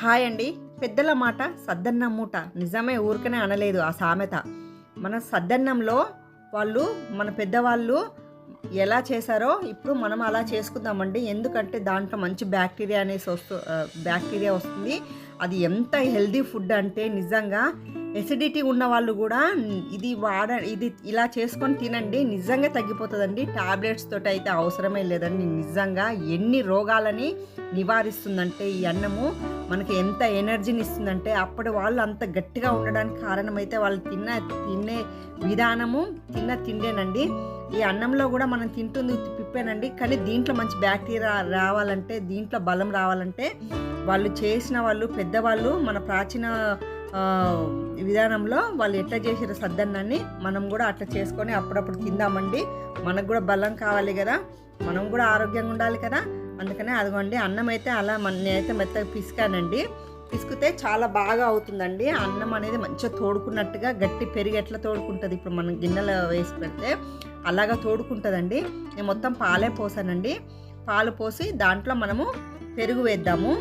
Hi అండి. పెద్దల మాట సద్దన్నం మూట. నిజమే ఊరికనే అనలేదు ఆ సామెత. మన సద్దన్నంలో వాళ్ళు మన పెద్దవాళ్ళు ఎలా చేశారో ఇప్పుడు మనం అలా చేసుకుందామండి. ఎందుకంటే దాంట్లో మంచి బ్యాక్టీరియా అనేసి వస్తు బ్యాక్టీరియా వస్తుంది. అది ఎంత హెల్దీ ఫుడ్ అంటే నిజంగా ఎసిడిటీ ఉన్న వాళ్ళు కూడా ఇది వాడ ఇది ఇలా చేసుకొని తినండి. నిజంగా తగ్గిపోతుందండి. టాబ్లెట్స్ తోటి అయితే అవసరమే లేదండి. నిజంగా ఎన్ని రోగాలని నివారిస్తుందంటే ఈ అన్నము. మనకి ఎంత ఎనర్జీని ఇస్తుందంటే అప్పటి వాళ్ళు అంత గట్టిగా ఉండడానికి కారణమైతే వాళ్ళు తిన్న తినే విధానము తిన్న తిండేనండి. ఈ అన్నంలో కూడా మనం తింటుంది తిప్పేనండి. పిప్పేనండి కానీ దీంట్లో మంచి బ్యాక్టీరియా రావాలంటే దీంట్లో బలం రావాలంటే వాళ్ళు చేసిన వాళ్ళు పెద్దవాళ్ళు మన ప్రాచీన విధానంలో వాళ్ళు ఎట్లా చేసారు సద్దన్నాన్ని మనం కూడా అట్లా చేసుకొని అప్పుడప్పుడు తిందామండి. మనకు కూడా బలం కావాలి కదా. మనం కూడా ఆరోగ్యంగా ఉండాలి కదా. అందుకనే అదిగోండి అన్నం అయితే అలా నేనైతే మెత్తగా పిసికానండి. పిసికితే చాలా బాగా అవుతుందండి. అన్నం అనేది మంచిగా తోడుకున్నట్టుగా గట్టి పెరిగి ఎట్లా తోడుకుంటుంది? ఇప్పుడు మనం గిన్నెలో వేసి పెడితే అలాగా తోడుకుంటుందండి. నేను మొత్తం పాలే పోసానండి. పాలు పోసి దాంట్లో మనము పెరుగు వేద్దాము.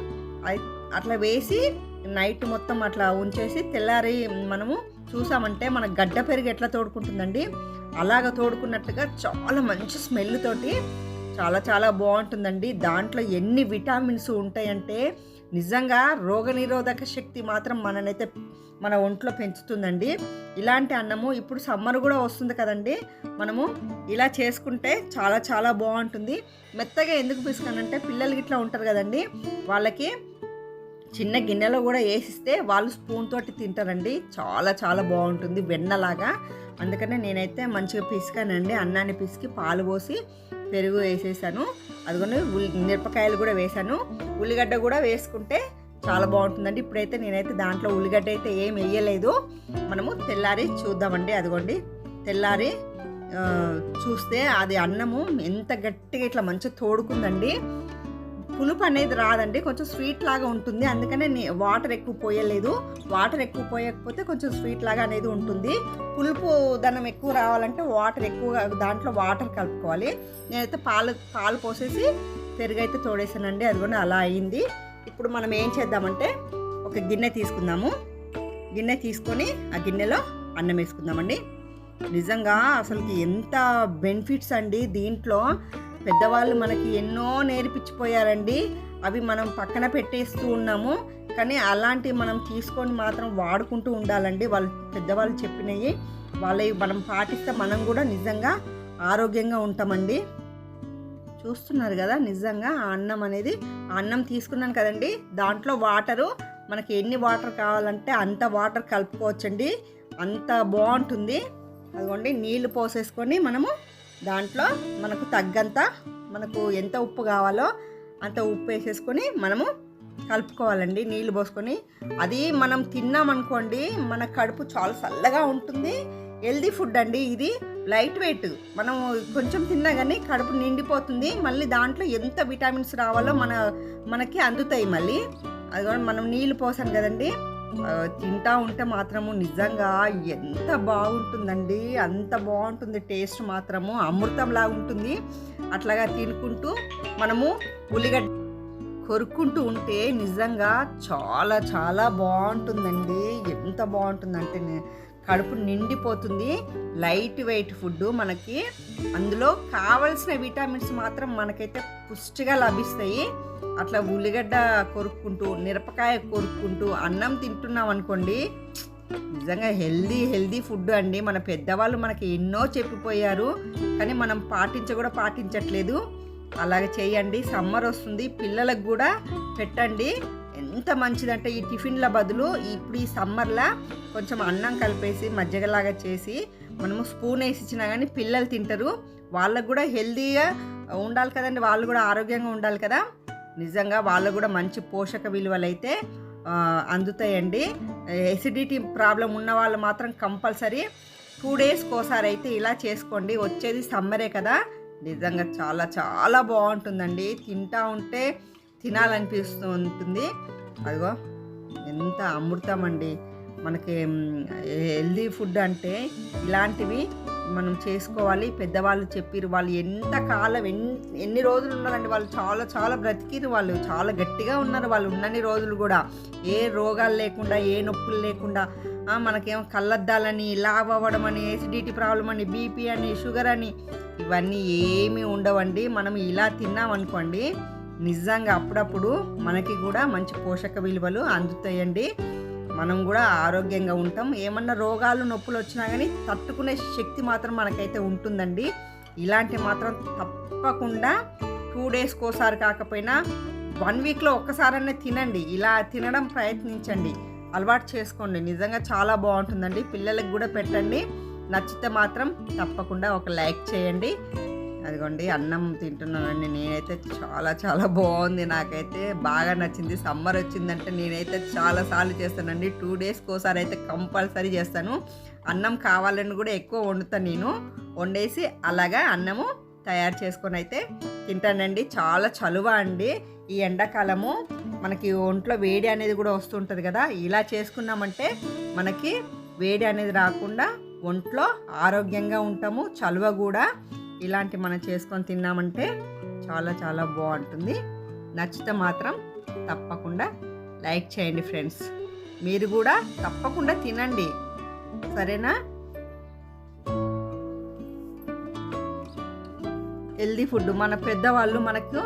అట్లా వేసి నైట్ మొత్తం అట్లా ఉంచేసి తెల్లారి మనము చూసామంటే మన గడ్డ పెరిగి ఎట్లా తోడుకుంటుందండి? అలాగ తోడుకున్నట్టుగా చాలా మంచి స్మెల్ తోటి చాలా చాలా బాగుంటుందండి. దాంట్లో ఎన్ని విటామిన్స్ ఉంటాయంటే నిజంగా రోగనిరోధక శక్తి మాత్రం మననైతే మన ఒంట్లో పెంచుతుందండి. ఇలాంటి అన్నము ఇప్పుడు సమ్మర్ కూడా వస్తుంది కదండి. మనము ఇలా చేసుకుంటే చాలా చాలా బాగుంటుంది. మెత్తగా ఎందుకు పిసుకానంటే పిల్లలు ఇట్లా ఉంటారు కదండి. వాళ్ళకి చిన్న గిన్నెలో కూడా వేసిస్తే వాళ్ళు స్పూన్ తోటి తింటారండి. చాలా చాలా బాగుంటుంది వెన్నలాగా. అందుకనే నేనైతే మంచిగా పిసికానండి. అన్నాన్ని పిసికి పాలు పోసి పెరుగు వేసేసాను. అదిగోని ఉల్లి మిరపకాయలు కూడా వేసాను. ఉల్లిగడ్డ కూడా వేసుకుంటే చాలా బాగుంటుందండి. ఇప్పుడైతే నేనైతే దాంట్లో ఉల్లిగడ్డ అయితే ఏం వేయలేదు. మనము తెల్లారి చూద్దామండి. అదిగోండి తెల్లారి చూస్తే అది అన్నము ఎంత గట్టిగా ఇట్లా మంచిగా తోడుకుందండి. పులుపు అనేది రాదండి కొంచెం స్వీట్ లాగా ఉంటుంది. అందుకనే నే- వాటర్ ఎక్కువ పోయలేదు. వాటర్ ఎక్కువ పోయకపోతే కొంచెం స్వీట్ లాగా అనేది ఉంటుంది. పులుపు దనం ఎక్కువ రావాలంటే వాటర్ ఎక్కువ దాంట్లో వాటర్ కలుపుకోవాలి. నేనైతే పాలు పాలు పోసేసి పెరుగు అయితే తోడేసానండి. అది కూడా అలా అయింది. ఇప్పుడు మనం ఏం చేద్దామంటే ఒక గిన్నె తీసుకుందాము. గిన్నె తీసుకొని ఆ గిన్నెలో అన్నం వేసుకుందామండి. నిజంగా అసలుకి ఎంత బెనిఫిట్స్ అండి దీంట్లో. పెద్దవాళ్ళు మనకి ఎన్నో నేర్పించిపోయారండి. అవి మనం పక్కన పెట్టేస్తూ ఉన్నాము. కానీ అలాంటివి మనం తీసుకొని మాత్రం వాడుకుంటూ ఉండాలండి. వాళ్ళు పెద్దవాళ్ళు చెప్పినవి వాళ్ళవి మనం పాటిస్తే మనం కూడా నిజంగా ఆరోగ్యంగా ఉంటామండి. చూస్తున్నారు కదా నిజంగా ఆ అన్నం అనేది. ఆ అన్నం తీసుకున్నాను కదండి. దాంట్లో వాటరు. మనకి ఎన్ని వాటర్ కావాలంటే అంత వాటర్ కలుపుకోవచ్చండి. అంత బాగుంటుంది. అదిగోండి నీళ్ళు పోసేసుకొని మనము దాంట్లో మనకు తగ్గంత మనకు ఎంత ఉప్పు కావాలో అంత ఉప్పు వేసేసుకొని మనము కలుపుకోవాలండి నీళ్ళు పోసుకొని. అది మనం తిన్నామనుకోండి మన కడుపు చాలా చల్లగా ఉంటుంది. హెల్దీ ఫుడ్ అండి ఇది లైట్ వెయిట్. మనం కొంచెం తిన్నా కానీ కడుపు నిండిపోతుంది. మళ్ళీ దాంట్లో ఎంత విటామిన్స్ రావాలో మన మనకి అందుతాయి మళ్ళీ. అది కూడా మనం నీళ్ళు పోసాం కదండి. తింటా ఉంటే మాత్రము నిజంగా ఎంత బాగుంటుందండి అంత బాగుంటుంది టేస్ట్ మాత్రము అమృతంలా ఉంటుంది. అట్లాగా తినుకుంటూ మనము ఉల్లిగడ్డ కొరుక్కుంటూ ఉంటే నిజంగా చాలా చాలా బాగుంటుందండి. ఎంత బాగుంటుందంటే కడుపు నిండిపోతుంది. లైట్ వెయిట్ ఫుడ్ మనకి. అందులో కావలసిన విటామిన్స్ మాత్రం మనకైతే పుష్టిగా లభిస్తాయి. అట్లా ఉల్లిగడ్డ కొరుక్కుంటూ మిరపకాయ కొరుక్కుంటూ అన్నం తింటున్నాం అనుకోండి నిజంగా హెల్దీ హెల్దీ ఫుడ్ అండి. మన పెద్దవాళ్ళు మనకి ఎన్నో చెప్పిపోయారు. కానీ మనం పాటించ కూడా పాటించట్లేదు. అలాగే చేయండి. సమ్మర్ వస్తుంది. పిల్లలకు కూడా పెట్టండి. ఎంత మంచిదంటే ఈ టిఫిన్ల బదులు ఇప్పుడు ఈ సమ్మర్లో కొంచెం అన్నం కలిపేసి మజ్జిగలాగా చేసి మనము స్పూన్ వేసి ఇచ్చినా కానీ పిల్లలు తింటారు. వాళ్ళకు కూడా హెల్తీగా ఉండాలి కదండి. వాళ్ళు కూడా ఆరోగ్యంగా ఉండాలి కదా. నిజంగా వాళ్ళకు కూడా మంచి పోషక విలువలు అయితే అందుతాయండి. ఎసిడిటీ ప్రాబ్లం ఉన్న వాళ్ళు మాత్రం కంపల్సరీ టూ డేస్కి ఒకసారి అయితే ఇలా చేసుకోండి. వచ్చేది సమ్మరే కదా. నిజంగా చాలా చాలా బాగుంటుందండి. తింటా ఉంటే తినాలనిపిస్తూ ఉంటుంది. అదిగో ఎంత అమృతం అండి మనకి హెల్దీ ఫుడ్ అంటే ఇలాంటివి మనం చేసుకోవాలి. పెద్దవాళ్ళు చెప్పిరు వాళ్ళు ఎంత కాలం ఎన్ని ఎన్ని రోజులు ఉన్నారండి వాళ్ళు చాలా చాలా బ్రతికిరు వాళ్ళు. చాలా గట్టిగా ఉన్నారు వాళ్ళు ఉన్నన్ని రోజులు కూడా. ఏ రోగాలు లేకుండా ఏ నొప్పులు లేకుండా మనకేమో కళ్ళద్దాలని లావ్ అవ్వడం అని ఎసిడిటీ ప్రాబ్లం అని బీపీ అని షుగర్ అని ఇవన్నీ ఏమీ ఉండవండి. మనం ఇలా తిన్నామనుకోండి నిజంగా అప్పుడప్పుడు మనకి కూడా మంచి పోషక విలువలు అందుతాయండి. మనం కూడా ఆరోగ్యంగా ఉంటాం. ఏమన్నా రోగాలు నొప్పులు వచ్చినా కానీ తట్టుకునే శక్తి మాత్రం మనకైతే ఉంటుందండి. ఇలాంటి మాత్రం తప్పకుండా టూ డేస్కి ఒకసారి కాకపోయినా వన్ వీక్లో ఒక్కసారనే తినండి. ఇలా తినడం ప్రయత్నించండి. అలవాటు చేసుకోండి. నిజంగా చాలా బాగుంటుందండి. పిల్లలకు కూడా పెట్టండి. నచ్చితే మాత్రం తప్పకుండా ఒక లైక్ చేయండి. అదిగోండి అన్నం తింటున్నానండి. నేనైతే చాలా చాలా బాగుంది. నాకైతే బాగా నచ్చింది. సమ్మర్ వచ్చిందంటే నేనైతే చాలా సార్లు చేస్తానండి. టూ డేస్కి ఒకసారి అయితే కంపల్సరీ చేస్తాను. అన్నం కావాలని కూడా ఎక్కువ వండుతాను నేను. వండేసి అలాగా అన్నము తయారు చేసుకొని అయితే తింటానండి. చాలా చలువ అండి. ఈ ఎండాకాలము మనకి ఒంట్లో వేడి అనేది కూడా వస్తుంటుంది కదా. ఇలా చేసుకున్నామంటే మనకి వేడి అనేది రాకుండా ఒంట్లో ఆరోగ్యంగా ఉంటాము. చలువ కూడా ఇలాంటి మనం చేసుకొని తిన్నామంటే చాలా చాలా బాగుంటుంది. నచ్చితే మాత్రం తప్పకుండా లైక్ చేయండి ఫ్రెండ్స్. మీరు కూడా తప్పకుండా తినండి. సరేనా? Healthy food. మన పెద్దవాళ్ళు మనకు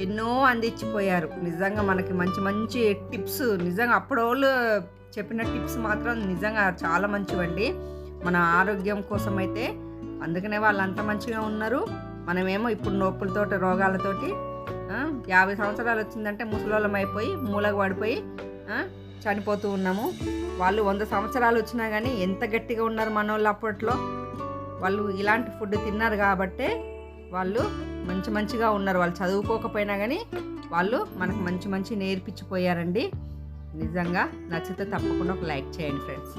ఎన్నో అందించిపోయారు. నిజంగా మనకి మంచి మంచి టిప్స్. నిజంగా అప్పుడోళ్ళు వాళ్ళు చెప్పిన టిప్స్ మాత్రం నిజంగా చాలా మంచివండి. మన ఆరోగ్యం కోసం అయితే అందుకనే వాళ్ళు అంత మంచిగా ఉన్నారు. మనమేమో ఇప్పుడు నొప్పులతోటి రోగాలతోటి యాభై సంవత్సరాలు వచ్చిందంటే ముసలోళ్ళం అయిపోయి మూలకు పడిపోయి చనిపోతూ ఉన్నాము. వాళ్ళు వంద సంవత్సరాలు వచ్చినా కానీ ఎంత గట్టిగా ఉన్నారు మనోళ్ళు అప్పట్లో. వాళ్ళు ఇలాంటి ఫుడ్ తిన్నారు కాబట్టే వాళ్ళు మంచి మంచిగా ఉన్నారు. వాళ్ళు చదువుకోకపోయినా కానీ వాళ్ళు మనకు మంచి మంచి నేర్పించిపోయారండి. నిజంగా నచ్చితే తప్పకుండా ఒక లైక్ చేయండి ఫ్రెండ్స్.